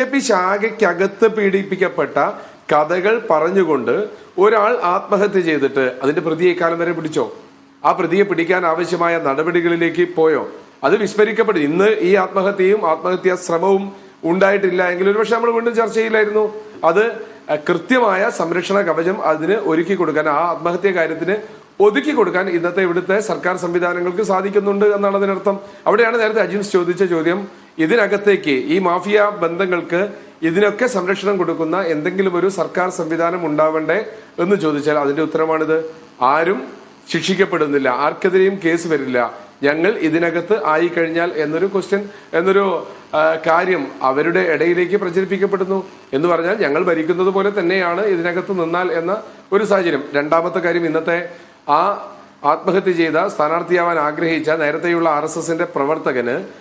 J P ശാഖയ്ക്കകത്ത് പീഡിപ്പിക്കപ്പെട്ട കഥകൾ പറഞ്ഞുകൊണ്ട് ഒരാൾ ആത്മഹത്യ ചെയ്തിട്ട് അതിന്റെ പ്രതിയെ കാലം വരെ പിടിച്ചോ? ആ പ്രതിയെ പിടിക്കാൻ ആവശ്യമായ നടപടികളിലേക്ക് പോയോ? അത് വിസ്മരിക്കപ്പെടും. ഇന്ന് ഈ ആത്മഹത്യയും ആത്മഹത്യാ ശ്രമവും ഉണ്ടായിട്ടില്ല എങ്കിൽ ഒരുപക്ഷെ നമ്മൾ വീണ്ടും ചർച്ച ചെയ്യില്ലായിരുന്നു. അത് കൃത്യമായ സംരക്ഷണ കവചം അതിന് ഒരുക്കി കൊടുക്കാൻ ആ ആത്മഹത്യ കാര്യത്തിന് ഒതുക്കി കൊടുക്കാൻ ഇന്നത്തെ ഇവിടുത്തെ സർക്കാർ സംവിധാനങ്ങൾക്ക് സാധിക്കുന്നുണ്ട് എന്നാണ് അതിനർത്ഥം. അവിടെയാണ് നേരത്തെ അജിൻസ് ചോദിച്ച ചോദ്യം. ഇതിനകത്തേക്ക് ഈ മാഫിയ ബന്ധങ്ങൾക്ക് ഇതിനൊക്കെ സംരക്ഷണം കൊടുക്കുന്ന എന്തെങ്കിലും ഒരു സർക്കാർ സംവിധാനം ഉണ്ടാവണ്ടേ എന്ന് ചോദിച്ചാൽ അതിന്റെ ഉത്തരമാണിത്. ആരും ശിക്ഷിക്കപ്പെടുന്നില്ല. ആർക്കെതിരെയും കേസ് വരില്ല. ഞങ്ങൾ ഇതിനകത്ത് ആയി കഴിഞ്ഞാൽ എന്നൊരു ക്വസ്റ്റ്യൻ എന്നൊരു കാര്യം അവരുടെ ഇടയിലേക്ക് പ്രചരിപ്പിക്കപ്പെടുന്നു എന്ന് പറഞ്ഞാൽ ഞങ്ങൾ ഭരിക്കുന്നത് പോലെ തന്നെയാണ് ഇതിനകത്ത് നിന്നാൽ എന്ന ഒരു സാഹചര്യം. രണ്ടാമത്തെ കാര്യം ഇന്നത്തെ ആ ആത്മഹത്യ ചെയ്ത സ്ഥാനാർത്ഥിയാവാൻ ആഗ്രഹിച്ച നേരത്തെയുള്ള ആർ എസ് എസിന്റെ പ്രവർത്തകന്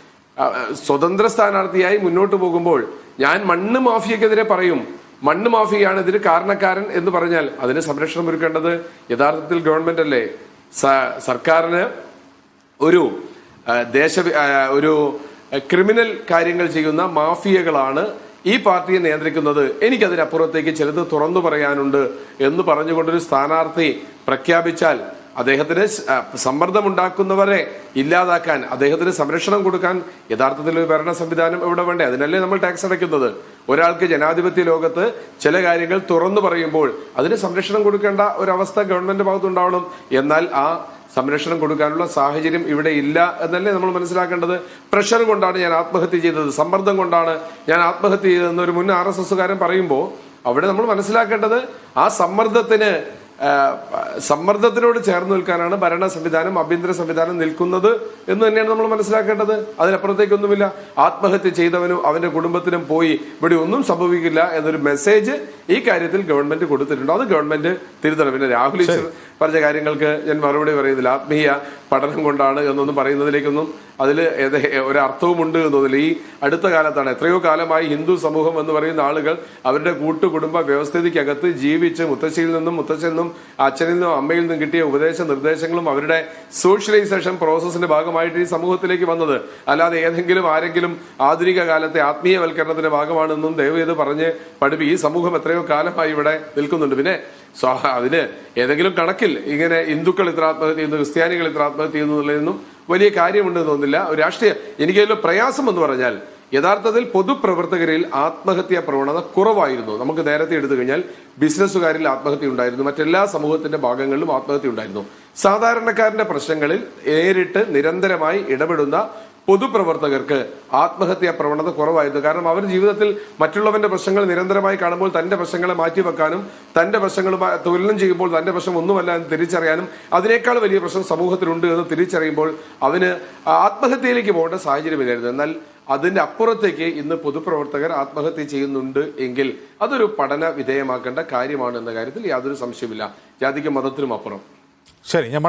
സ്വതന്ത്ര സ്ഥാനാർത്ഥിയായി മുന്നോട്ട് പോകുമ്പോൾ ഞാൻ മണ്ണ് മാഫിയക്കെതിരെ പറയും. മണ്ണ് മാഫിയാണ് ഇതിന് കാരണക്കാരൻ എന്ന് പറഞ്ഞാൽ അതിന് സംരക്ഷണം ഒരുക്കേണ്ടത് യഥാർത്ഥത്തിൽ ഗവൺമെന്റ് അല്ലേ? സർക്കാരിന് ഒരു ദേശ ഒരു ക്രിമിനൽ കാര്യങ്ങൾ ചെയ്യുന്ന മാഫിയകളാണ് ഈ പാർട്ടിയെ നിയന്ത്രിക്കുന്നത്. എനിക്കതിനപ്പുറത്തേക്ക് ചിലത് തുറന്നു പറയാനുണ്ട് എന്ന് പറഞ്ഞുകൊണ്ടൊരു സ്ഥാനാർത്ഥി പ്രഖ്യാപിച്ചാൽ അദ്ദേഹത്തിന് സമ്മർദ്ദമുണ്ടാക്കുന്നവരെ ഇല്ലാതാക്കാൻ അദ്ദേഹത്തിന് സംരക്ഷണം കൊടുക്കാൻ യഥാർത്ഥത്തിൽ ഒരു ഭരണ സംവിധാനം ഇവിടെ വേണ്ടേ? അതിനല്ലേ നമ്മൾ ടാക്സ് അടയ്ക്കുന്നത്. ഒരാൾക്ക് ജനാധിപത്യ ലോകത്ത് ചില കാര്യങ്ങൾ തുറന്നു പറയുമ്പോൾ അതിന് സംരക്ഷണം കൊടുക്കേണ്ട ഒരവസ്ഥ ഗവൺമെന്റ് ഭാഗത്തുണ്ടാവണം. എന്നാൽ ആ സംരക്ഷണം കൊടുക്കാനുള്ള സാഹചര്യം ഇവിടെ ഇല്ല എന്നല്ലേ നമ്മൾ മനസ്സിലാക്കേണ്ടത്. പ്രഷർ കൊണ്ടാണ് ഞാൻ ആത്മഹത്യ ചെയ്തത്. സമ്മർദ്ദം കൊണ്ടാണ് ഞാൻ ആത്മഹത്യ ചെയ്തതെന്ന് ഒരു മുൻ ആർ എസ് എസ്സുകാരൻ പറയുമ്പോൾ അവിടെ നമ്മൾ മനസ്സിലാക്കേണ്ടത് ആ സമ്മർദ്ദത്തിന് സമ്മർദ്ദത്തിനോട് ചേർന്ന് നിൽക്കാനാണ് ഭരണ സംവിധാനം ആഭ്യന്തര സംവിധാനം നിൽക്കുന്നത് എന്ന് തന്നെയാണ് നമ്മൾ മനസ്സിലാക്കേണ്ടത്. അതിനപ്പുറത്തേക്കൊന്നുമില്ല. ആത്മഹത്യ ചെയ്തവനും അവന്റെ കുടുംബത്തിനും പോയി. ഇവിടെ ഒന്നും സംഭവിക്കില്ല എന്നൊരു മെസ്സേജ് ഈ കാര്യത്തിൽ ഗവൺമെന്റ് കൊടുത്തിട്ടുണ്ടോ? അത് ഗവൺമെന്റ് തിരുത്തണം. പിന്നെ രാഹുൽ ഈശ്വർ പറഞ്ഞ കാര്യങ്ങൾക്ക് ഞാൻ മറുപടി പറയുന്നില്ല. ആത്മീയ പഠനം കൊണ്ടാണ് എന്നൊന്നും പറയുന്നതിലേക്കൊന്നും അതിൽ ഒരർത്ഥവുമുണ്ട് ഉണ്ട് എന്ന് തോന്നില്ല ഈ അടുത്ത കാലത്താണ് എത്രയോ കാലമായി ഹിന്ദു സമൂഹം എന്ന് പറയുന്ന ആളുകൾ അവരുടെ കൂട്ടുകുടുംബ വ്യവസ്ഥിതിക്കകത്ത് ജീവിച്ച് മുത്തശ്ശിയിൽ നിന്നും മുത്തശ്ശിൽ നിന്നും അച്ഛനിൽ നിന്നും അമ്മയിൽ നിന്നും കിട്ടിയ ഉപദേശ നിർദ്ദേശങ്ങളും അവരുടെ സോഷ്യലൈസേഷൻ പ്രോസസ്സിന്റെ ഭാഗമായിട്ട് ഈ സമൂഹത്തിലേക്ക് വന്നത്. അല്ലാതെ ഏതെങ്കിലും ആരെങ്കിലും ആധുനിക കാലത്തെ ആത്മീയവൽക്കരണത്തിന്റെ ഭാഗമാണെന്നും ദയവ് ചെയ്ത് പറഞ്ഞ് പഠിപ്പി. ഈ സമൂഹം എത്രയോ കാലമായി ഇവിടെ നിൽക്കുന്നുണ്ട്. പിന്നെ അതിന് ഏതെങ്കിലും കണക്കിൽ ഇങ്ങനെ ഹിന്ദുക്കൾ ഇത്ര ആത്മഹത്യ ചെയ്യുന്നു ക്രിസ്ത്യാനികൾ ഇത്ര ആത്മഹത്യ ചെയ്യുന്നു എന്നുള്ളതൊന്നും വലിയ കാര്യമുണ്ടെന്ന് തോന്നുന്നില്ല. ഒരു രാഷ്ട്രീയ എനിക്കതിൽ പ്രയാസം എന്ന് പറഞ്ഞാൽ യഥാർത്ഥത്തിൽ പൊതുപ്രവർത്തകരിൽ ആത്മഹത്യാ പ്രവണത കുറവായിരുന്നു. നമുക്ക് നേരത്തെ എടുത്തു കഴിഞ്ഞാൽ ബിസിനസ്സുകാരിൽ ആത്മഹത്യ ഉണ്ടായിരുന്നു. മറ്റെല്ലാ സമൂഹത്തിന്റെ ഭാഗങ്ങളിലും ആത്മഹത്യ ഉണ്ടായിരുന്നു. സാധാരണക്കാരന്റെ പ്രശ്നങ്ങളിൽ നേരിട്ട് നിരന്തരമായി ഇടപെടുന്ന പൊതുപ്രവർത്തകർക്ക് ആത്മഹത്യാ പ്രവണത കുറവായിരുന്നു. കാരണം അവർ ജീവിതത്തിൽ മറ്റുള്ളവന്റെ പ്രശ്നങ്ങൾ നിരന്തരമായി കാണുമ്പോൾ തന്റെ പ്രശ്നങ്ങളെ മാറ്റിവെക്കാനും തന്റെ പ്രശ്നങ്ങളുമായി തുലനം ചെയ്യുമ്പോൾ തന്റെ പ്രശ്നം ഒന്നുമല്ല എന്ന് തിരിച്ചറിയാനും അതിനേക്കാൾ വലിയ പ്രശ്നം സമൂഹത്തിലുണ്ട് എന്ന് തിരിച്ചറിയുമ്പോൾ അവന് ആത്മഹത്യയിലേക്ക് പോകേണ്ട സാഹചര്യമില്ലായിരുന്നു. എന്നാൽ അതിന്റെ അപ്പുറത്തേക്ക് ഇന്ന് പൊതുപ്രവർത്തകർ ആത്മഹത്യ ചെയ്യുന്നുണ്ട് എങ്കിൽ അതൊരു പഠന വിധേയമാക്കേണ്ട കാര്യമാണ് എന്ന കാര്യത്തിൽ യാതൊരു സംശയമില്ല ജാതിക്കും മതത്തിനും അപ്പുറം. ശരി ഞാൻ